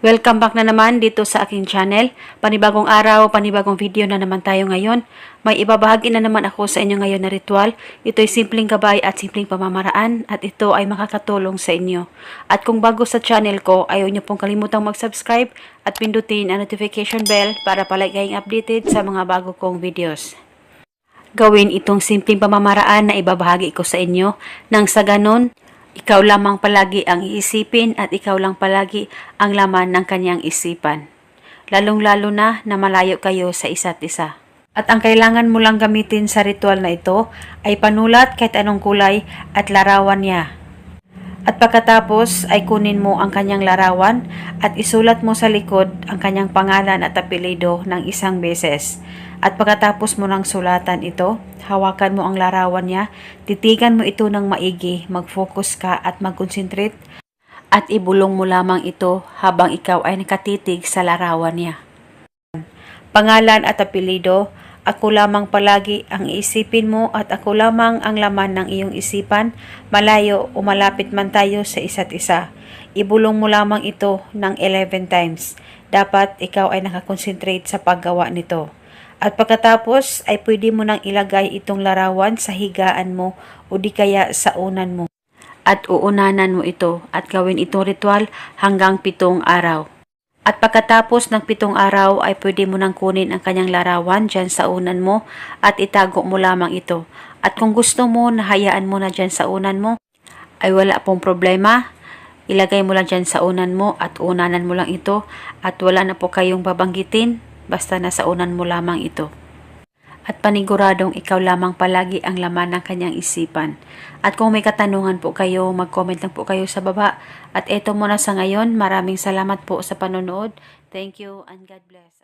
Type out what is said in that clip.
Welcome back na naman dito sa aking channel. Panibagong araw, panibagong video na naman tayo ngayon. May ibabahagi na naman ako sa inyo ngayon na ritual. Ito'y simpleng gabay at simpleng pamamaraan at ito ay makakatulong sa inyo. At kung bago sa channel ko, ayaw niyo pong kalimutang mag-subscribe at pindutin ang notification bell para palaging updated sa mga bago kong videos. Gawin itong simpleng pamamaraan na ibabahagi ko sa inyo nang sa ganon, ikaw lamang palagi ang iisipin at ikaw lang palagi ang laman ng kanyang isipan. Lalong-lalo na na malayo kayo sa isa't isa. At ang kailangan mo lang gamitin sa ritual na ito ay panulat kahit anong kulay at larawan niya. At pagkatapos ay kunin mo ang kanyang larawan at isulat mo sa likod ang kanyang pangalan at apelido ng isang beses. At pagkatapos mo ng sulatan ito, hawakan mo ang larawan niya, titigan mo ito ng maigi, mag-focus ka at mag-concentrate at ibulong mo lamang ito habang ikaw ay nakatitig sa larawan niya. Pangalan at apelido, ako lamang palagi ang iisipin mo at ako lamang ang laman ng iyong isipan, malayo o malapit man tayo sa isa't isa. Ibulong mo lamang ito ng 11 times. Dapat ikaw ay nakakonsentrate sa paggawa nito. At pagkatapos ay pwede mo nang ilagay itong larawan sa higaan mo o di kaya sa unan mo. At uunanan mo ito at gawin itong ritual hanggang pitong araw. At pagkatapos ng pitong araw ay pwede mo nang kunin ang kanyang larawan dyan sa unan mo at itago mo lamang ito. At kung gusto mo na hayaan mo na dyan sa unan mo, ay wala pong problema. Ilagay mo lang dyan sa unan mo at unanan mo lang ito at wala na po kayong babanggitin basta nasa unan mo lamang ito. At paniguradong ikaw lamang palagi ang laman ng kanyang isipan. At kung may katanungan po kayo, mag-comment lang po kayo sa baba. At eto muna sa ngayon, maraming salamat po sa panonood. Thank you and God bless.